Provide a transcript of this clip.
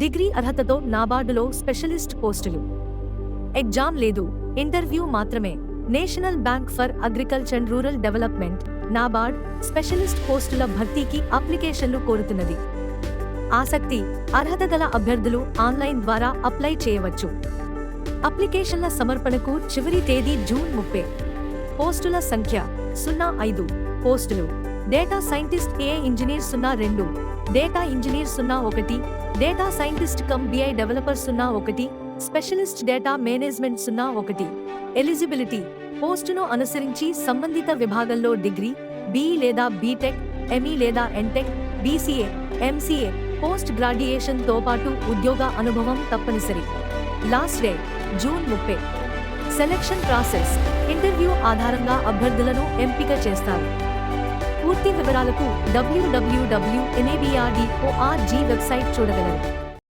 Degree అర్హతతో నాబార్డులో specialist పోస్టులు. ఎగ్జామ్ లేదు. ఇంటర్వ్యూ మాత్రమే. National Bank for Agriculture and Rural Development NABARD specialist పోస్టుల భర్తీకి అప్లికేషన్లు కోరుతున్నది. ఆసక్తి అర్హత గల అభ్యర్థులు ఆన్లైన్ ద్వారా అప్లై చేయవచ్చు. అప్లికేషన్ల సమర్పణకు చివరి తేదీ జూన్ ముప్పై. పోస్టుల సంఖ్య సున్నా ఐదు. పోస్టులు. డేటా సైంటిస్ట్ ఏ ఇంజనీర్ సున్నా రెండు. డేటా ఇంజనీర్ సున్నా ఒకటి. Data scientist cum BI developer సున్నా ఒకటి. స్పెషలిస్ట్ డేటా మేనేజ్మెంట్ సున్నా ఒకటి. ఎలిజిబిలిటీ. పోస్టును అనుసరించి సంబంధిత విభాగంలో డిగ్రీ బీఈ లేదా బీటెక్ ఎంఈ లేదా ఎంటెక్ బీసీఏ ఎంసీఏ పోస్ట్ గ్రాడ్యుయేషన్తో పాటు ఉద్యోగ అనుభవం తప్పనిసరి. లాస్ట్ డే జూన్ ముప్పై. Selection process. ఇంటర్వ్యూ ఆధారంగా అభ్యర్థులను ఎంపిక చేస్తారు. పూర్తి వివరాలకు డబ్ల్యూడబ్ల్యూడబ్ల్యూ ఎన్ఏబిఆర్డి వెబ్సైట్ చూడగలరు